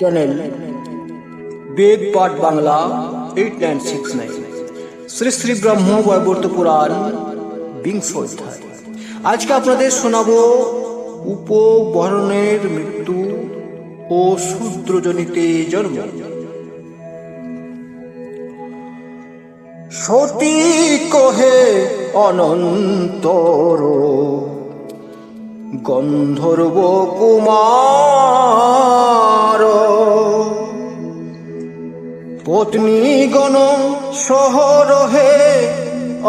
Channel বেদ পাঠ Bangla eight nine six nine Shri Shri Brahma Vaivarta Purana বিংশ অধ্যায় আজকে আপনাদের শোনাবো উপবরণের মৃত্যু ও শূদ্রজনিতে জন্ম। সতী কহে অনন্তর, গন্ধর্ব কুমার। পত্নীগণ, সহরহে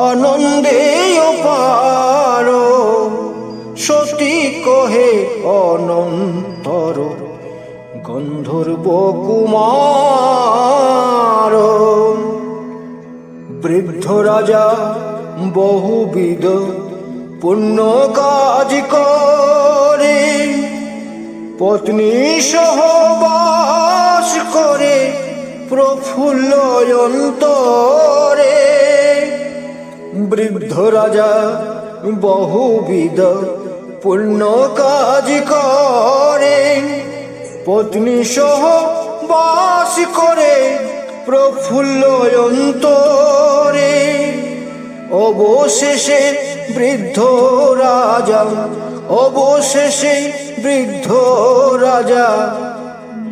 আনন্দে অপার। সতী কহে, অনন্তর গন্ধর্ব কুমার বৃদ্ধ রাজা বহুবিধ পুণ্য কাজ করে। পত্নী সহবাস করে প্রফুল্ল অন্তরে বৃদ্ধ রাজা বহুবিধ পূর্ণ কাজ করে। পত্নী সহ বাস করে প্রফুল্ল অন্তরে অবশেষে বৃদ্ধ রাজা, অবশেষে বৃদ্ধ রাজা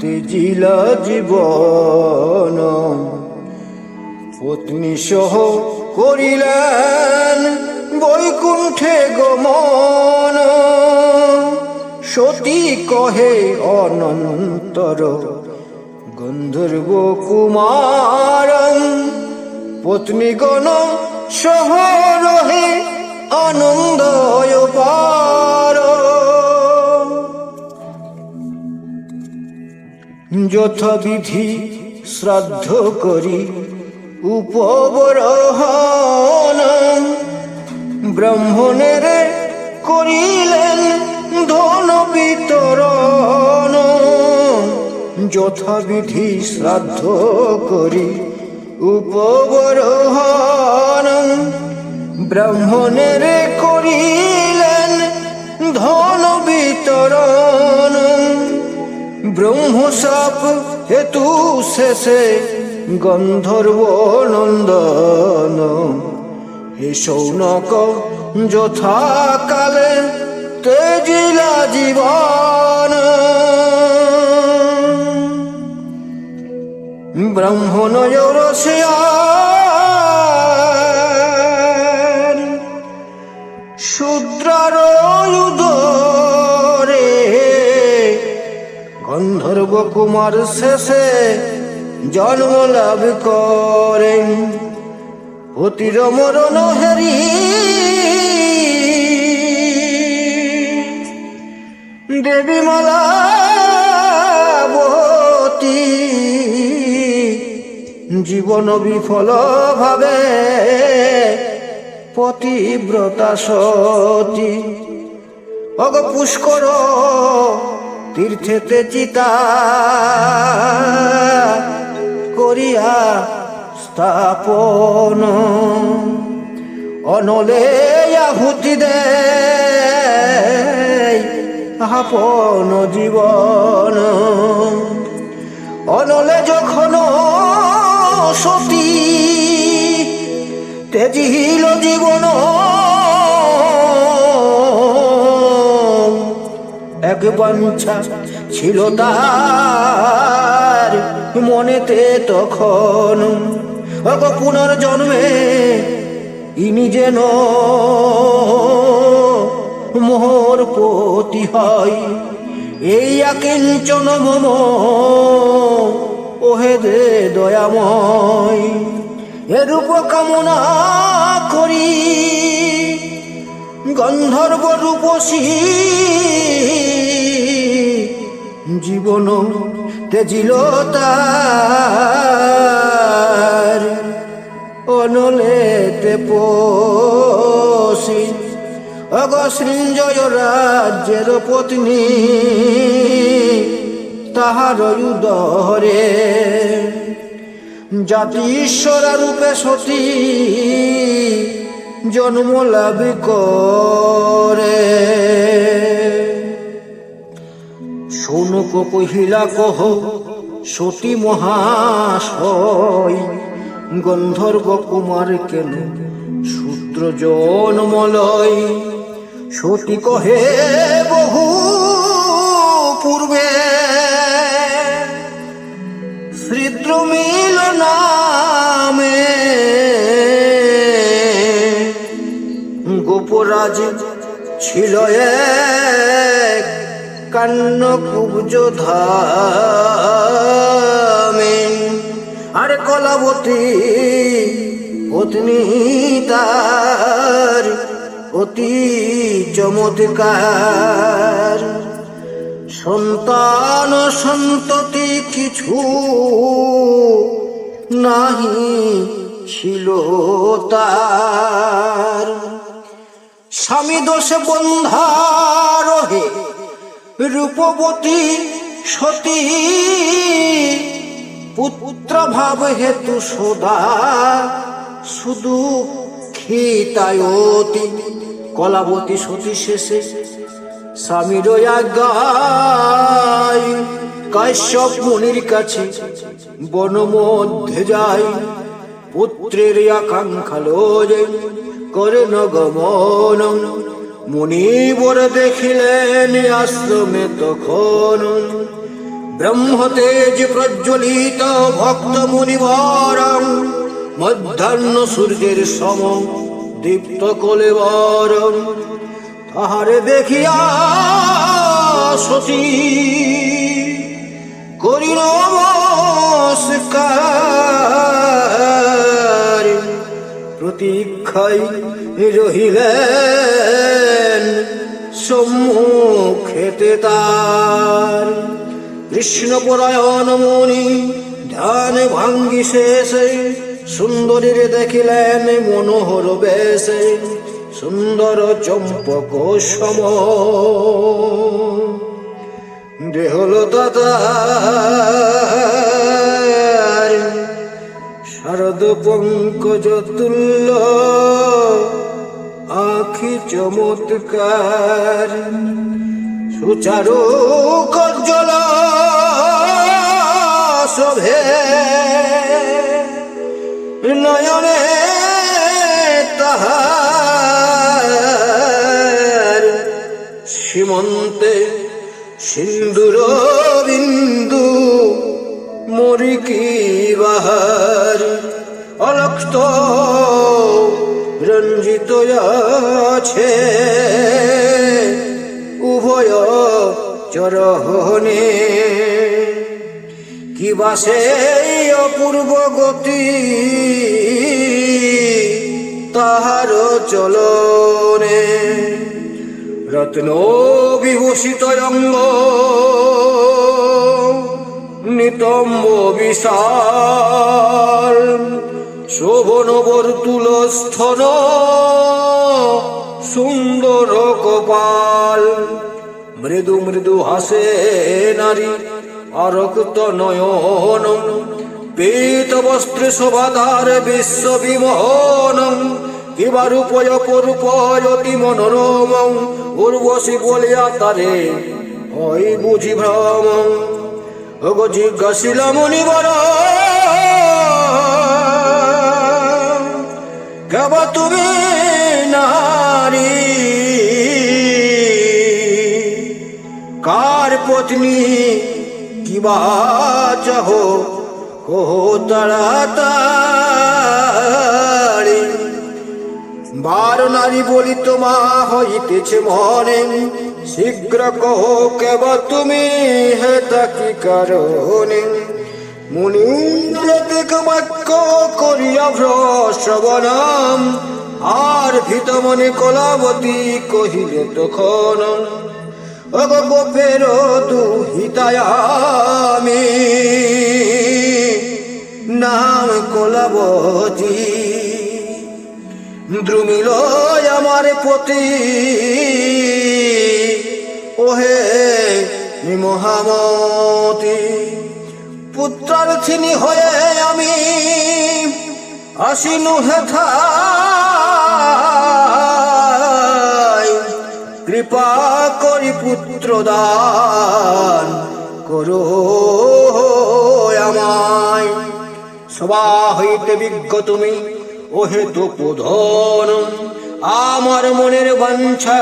তেজিলা জীবন। পত্নী সহ করিলেন বৈকুণ্ঠে গমন। সতী কহে, অনন্তর গন্ধর্ব কুমার, পত্নীগণ সহ রহে আনন্দ পার। যথাবিধি শ্রাদ্ধ করি উপবরহন। ব্রাহ্মণের করিলেন ধন বিতরণ। যথাবিধি শ্রাদ্ধ করি উপবরহন। ব্রাহ্মণের করিলেন ধন বিতরণ। ব্রহ্মসাপ হেতু শেষে গন্ধর্ব নন্দন হে সৌনক যথাকালে তেজিলা জীবন। ব্রাহ্মণ রসিয়ান গন্ধর্ব কুমার শেষে জন্ম লাভ করেন। অতির মরণ হেরি। দেবী মালা বতী জীবন বিফল ভাবে পতিব্রতা সতী। অগ পুষ্কর তীর্থেতে চিতা করিয়া স্থাপন। অনলে আহুতি দে আপন জীবন। অনলে যখন সতী তেজিল জীবন এক বাঞ্ছা ছিল তার মনেতে তখন। অগ পুনর্জন্মে ইনি যেন মোহর পতি হয়, এই আকিঞ্চন মম ওহে দে দয়াময় এরূপ কামনা করি, গন্ধর্ব রূপসী জীবন তেজিল তার। অনলেতে পশি অগ রাজ্যের পত্নী, তাহার উদরে জাতি ঈশ্বরা রূপে সতী, জন্ম লাভ করে। শৌনক কহিলা কহ, সতী মহাশয় গন্ধর্ব কুমার কেন শূদ্র জন্মলয় সতী কহে, বহু পূর্বে শ্রীদ্রমিল নামে গোপরাজ ছিল এক কান্ন কুব্জ ধামে আর কলাবতী পত্নী তার অতি চমৎকার। সন্তান সন্ততি কিছু নাহি ছিল তার। স্বামী দোষে বন্ধারহে রূপবতী সতী পুত্র ভাব হেতু সদা শুধু খিতায়তি কলাবতী সতী শেষে স্বামীর কাশ্যপ মুনির কাছে বন মধ্যে যাই, পুত্রের আকাঙ্ক্ষা লোজে করে গমন মুনিবর দেখিলেন আশ্রমে তখন। ব্রহ্মতেজ প্রজ্বলিত ভক্ত মুনিবর, মধ্যাহ্ন সূর্যের সম দীপ্ত কলেবর তাহারে দেখিয়া সতী করি নমস্কার। প্রতীক্ষায় রহিলেন সম্মুখেতে তার। কৃষ্ণপরায়ণ মণি ধ্যান ভাঙ্গি শেষে সুন্দরীরে দেখিলেন মনোহর বেশে সুন্দর চম্পক সম। দেহলতা শারদ পঙ্কজ তুল্য আখি চমৎকার সুচারু কজ্জল শোভে নয়নে তাহার সীমন্তে সিন্দুর বিন্দু মরিকি বাহার অলক্ত রঞ্জিত আছে। উভয় চরহনে। কিবা সেই অপূর্ব গতি, তাহার চলনে। রত্ন বিভূষিত অঙ্গ, নিতম্ব বিশাল। শোভন বর্তুল স্থন সুন্দর কপাল মৃদু মৃদু হাসে নারী, অরক্ত নয়ন পীত বস্ত্রে শোভাদার বিশ্ব বিমোহন কিবা রূপয় পরূপয় অতি মনোরম উর্বশী বলিয়া তারে হয় বুঝি ভ্রম। ওগো জিজ্ঞাসিল কেব তুমি নারী? কার পত্নী কিবা চাহ? কহ তাড়াতাড়ি। বার নারী বলি তোমা হইতেছে মনে। শীঘ্র কহ কেব তুমি হেতা কি কারণে? দিক বাক্য করিয়া ভ্রশ্রবণম আর ভীত মনে কলাবতী কহিলে তখন অগোপের দুহিতায়ামি। নাম কলাবতী, দ্রুমিল আমার পতি। ওহে মহামতি। পুত্রার্থিনী হয়ে আমি আসিনু হেথায় কৃপা করি পুত্র দান করো আমায়। সবা হইতে বিজ্ঞ তুমি ওহে তো প্রধন আমার মনের বাঞ্ছা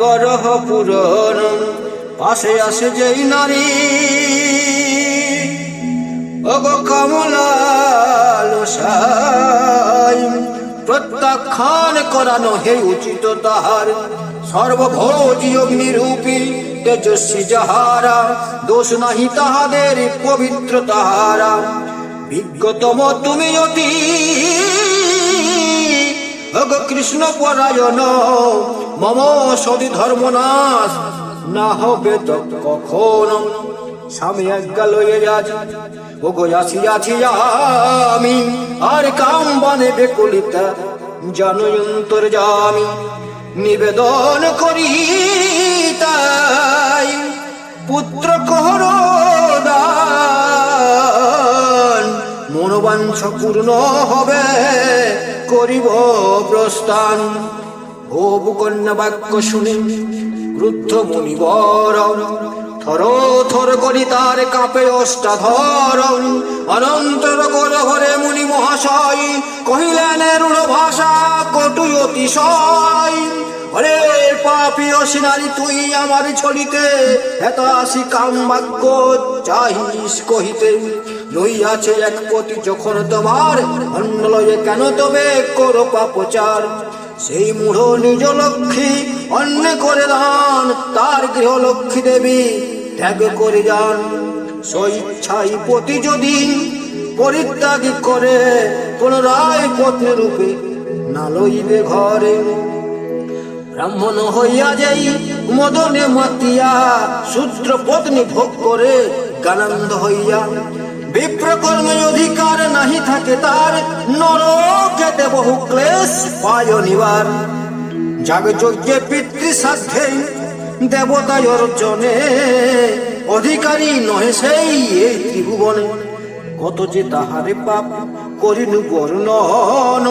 করহ পূরণ। পাশে আসে যেই নারী ওগো কমলালসাই প্রত্যাখ্যান করানো হে উচিত তাহার। সর্বভোজি অগ্নিরূপী তেজস্বী যাহারা, দোষ নাহি তাহাদের, পবিত্র তাহারা। বিজ্ঞতম তুমি অতি কৃষ্ণ পরায়ণ, মম সদি ধর্মনাশ, না হবে তো কখনো। স্বামী আজ্ঞা লইয়ে যাচ্ছি ও গো আসিয়াছি আমি আর কাম বানে বেকুলিতা জানয়ন্তর জামি নিবেদন করি তাই পুত্র কহর মনোবাঞ্ছ পূর্ণ হবে, করিব প্রস্থান। ও কন্যা বাক্য শুনে ক্রুদ্ধ মুনিবর থর থর করি কাপে অষ্টাধর অনন্তর গরহরে মুনি মহাশয় কহিলেন রূঢ় ভাষা কটু অতিশয়। হরে পাপি অসিনারি, তুই আমার ছড়িতে এত আসি কাম বাক্য চাহিস কহিতে। লইয়াছে এক পতি যখন তোমার অন্য লয়ে কেন তবে করো পাপচার? সেই মূঢ় নিজ লক্ষ্মী অন্য করে দান, তার গৃহ লক্ষ্মী দেবী ত্যাগ করে যান। স্বইচ্ছাই পতি যদি পরিত্যাগী করে পুনরায় পত্নী রূপে না লইবে ঘরে। ব্রাহ্মণ হইয়া যাই মদনে মাতিয়া, শূদ্র পত্নী ভোগ করে গানন্দ হইয়া। বিপ্রকর্মে অধিকার নাহি থাকে তার নরকেতে বহু ক্লেশ পায় নিবার যাগযজ্ঞে পিতৃ সাধ্যে দেবতা অর্জনে অধিকারী নহে সেই এই ত্রিভুবনে। কত যে তাহারে পাপ করিনু বর্ণন,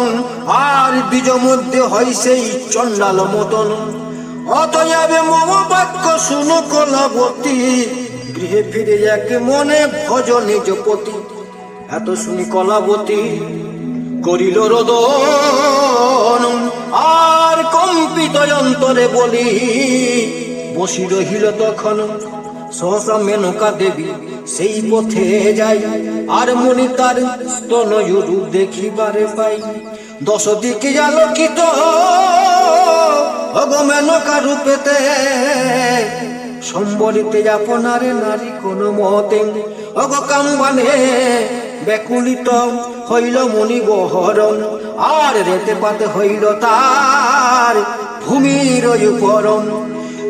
আর বীজ মধ্যে হয় সেই চণ্ডাল মতন অতএবে মম বাক্য শুনো কলাবতী, গৃহে ফিরে এক মনে ভজ নিজ পতি। এত শুনি কলাবতী, করিল রোদন, আর কম্পিত অন্তরে বলি বসি রহিল তখন। সহসা মেনকা দেবী সেই পথে যাই। আর মনি তার স্তনয়ুরু দেখিবারে পাই। দশ দিকে আলোকিত মেনকা রূপেতে। সম্বলিতে আপনারে নারী কোন মতে অগ কাম্বানে ব্যাকুলিত হইল মনি বহরণ আর রেতে পাতে হইল তার ভূমির উপরম।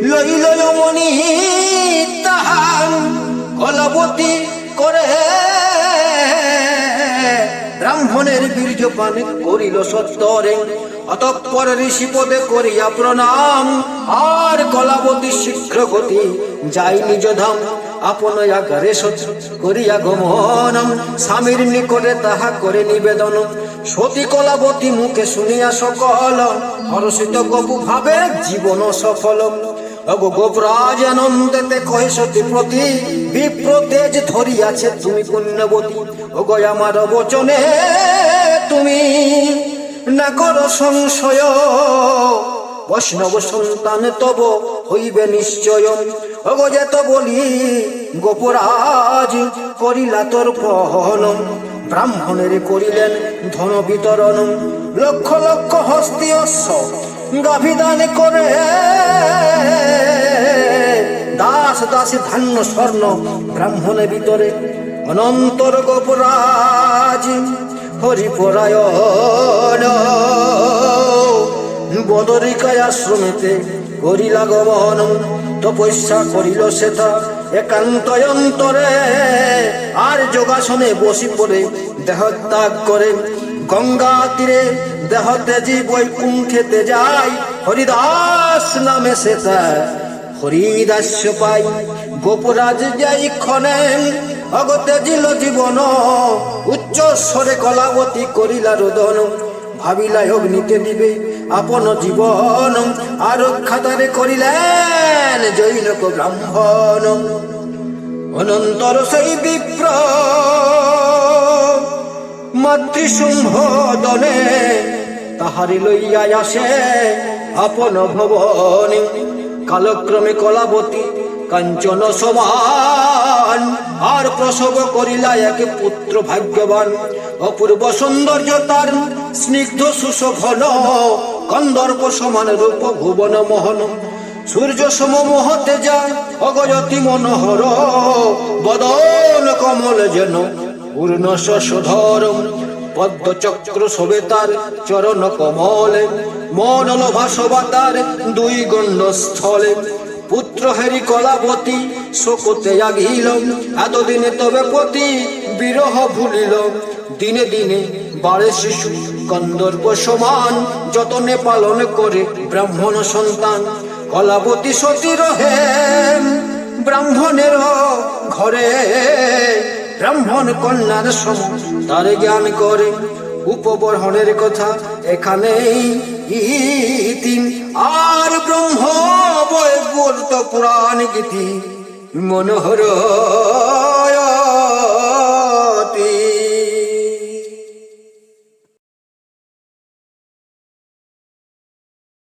লইল মনি তাহার কলবতী করে। ব্রাহ্মণের বীর্য পান করিল সত্তরে। অতঃপর ঋষি পদে করিয়া প্রণাম। আর কলাবতী শীঘ্র গতি যাই নিজ ধাম। আপন আগারে করিয়া গমন স্বামীর নিকটে তাহা করে নিবেদন। সতী কলাবতী মুখে শুনিয়া সকল। হরষিত গপু ভাবে জীবন সফল অগো গোপরাজ, আনন্দেতে কহে সতী প্রতি বিপ্র তেজ ধরিয়াছে তুমি পুণ্যবতী। ওগো আমার বচনে তুমি না করো সংশয়। বৈষ্ণব সন্তান তব হইবে নিশ্চয়। অগো যেত বলি, গোপরাজ, করিলা তোর পহন। ব্রাহ্মণের করিলেন ধন বিতরণ। লক্ষ লক্ষ হস্তি অশ্ব গাভিদান করে। দাস দাসী ধান্য স্বর্ণ ব্রাহ্মণের ভিতরে অনন্তর গোপরাজ হরিপরায়ণ। বদরিকায় আশ্রমেতে করিলা গমন, তপস্যা করিল সেথা একান্ত অন্তরে আর যোগাসনে বসি পড়ে দেহ ত্যাগ করে গঙ্গা তীরে দেহ তেজি বৈকুণ্ঠেতে যায় হরিদাস নামে সেতা হরিদাস পাই। গোপরাজ যাই ক্ষণে অগতে জিল জীবন। উচ্চ স্বরে কলাবতী করিলা রোদন ভাবিলা অগ্নিতে দিবে আপন জীবন। আর খাতারে করিলেন জৈনক ব্রাহ্মণ। অনন্তর সেই বিপ্র মাতৃশুম্ভ দনে তাহারি লইয়া আসে আপন ভবনে। কালক্রমে কলাবতী কাঞ্চন সমান। আর প্রসব করিলা এক পুত্র ভাগ্যবান। অপূর্ব সৌন্দর্য তার স্নিগ্ধ সুশোভন। কন্দর্প সমান রূপ ভুবন মোহন। সূর্য সম মহতে যা অগজতি মনোহর। বদন কমল যেন পূর্ণ শশধর পদ্ম চক্র শোভে চরণ কমলে মনল ভাসবা দুই গণ্ড স্থলে পুত্র হেরি কলাবতী, শোকতে আগিল এতদিনে তবে পতি বিরহ ভুলিল। দিনে দিনে বাড়ে শিশু কন্দর্প সমান, যতনে পালন করে ব্রাহ্মণ সন্তান। কলাবতী সতী রহে ব্রাহ্মণের ঘরে ব্রাহ্মণ কন্যার সম তার জ্ঞান করে। উপবর্হণের কথা ইতিম। আর ব্রহ্ম বৈবর্ত পুরাণ গীতি মনোহর